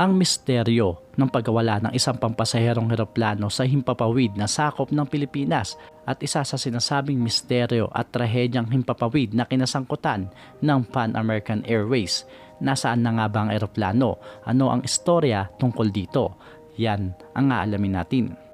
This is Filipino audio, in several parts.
ang misteryo ng pagkawala ng isang pampasaherong eroplano sa himpapawid na sakop ng Pilipinas at isa sa sinasabing misteryo at trahedyang himpapawid na kinasangkutan ng Pan American Airways. Nasaan na nga ba ang eroplano? Ano ang istorya tungkol dito? Yan ang aalamin natin.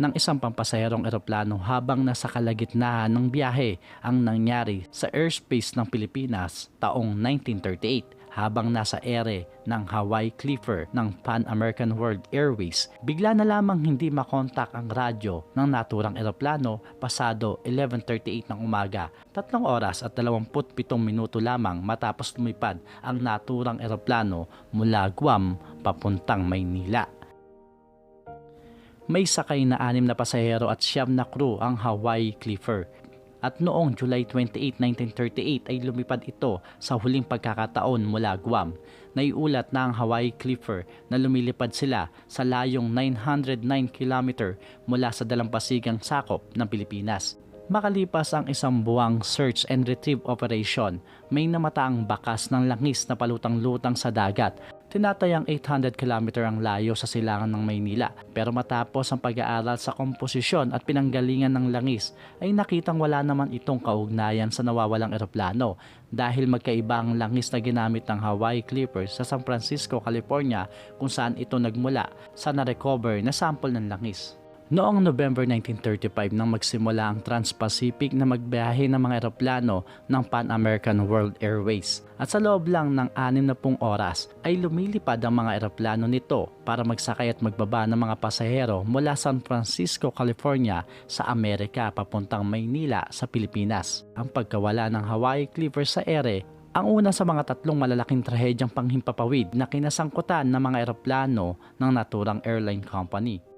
ng isang pampasaherong eroplano habang nasa kalagitnaan ng biyahe ang nangyari sa airspace ng Pilipinas taong 1938 habang nasa ere ng Hawaii Clipper ng Pan American World Airways, bigla na lamang hindi makontak ang radyo ng naturang eroplano pasado 11.38 ng umaga. Tatlong oras at 27 minuto lamang matapos lumipad ang naturang eroplano mula Guam papuntang Maynila. May sakay na anim na pasahero at siyam na crew ang Hawaii Clipper. At noong July 28, 1938 ay lumipad ito sa huling pagkakataon mula Guam. Naiulat na ang Hawaii Clipper na lumilipad sila sa layong 909 km mula sa dalampasigang sakop ng Pilipinas. Makalipas ang isang buwang search and retrieve operation, may namataang bakas ng langis na palutang-lutang sa dagat Tinatayang 800 km ang layo sa silangan ng Maynila pero matapos ang pag-aaral sa komposisyon at pinanggalingan ng langis ay nakitang wala naman itong kaugnayan sa nawawalang eroplano dahil magkaiba ang langis na ginamit ng Hawaii Clippers sa San Francisco, California kung saan ito nagmula sa na-recover na sample ng langis. Noong November 1935 nang magsimula ang Trans-Pacific na magbiyahe ng mga eroplano ng Pan American World Airways at sa loob lang ng 60 oras ay lumilipad ang mga eroplano nito para magsakay at magbaba ng mga pasahero mula San Francisco, California sa Amerika papuntang Maynila sa Pilipinas. Ang pagkawala ng Hawaii Clipper sa ere ang una sa mga tatlong malalaking trahedyang panghimpapawid na kinasangkutan ng mga eroplano ng naturang airline company.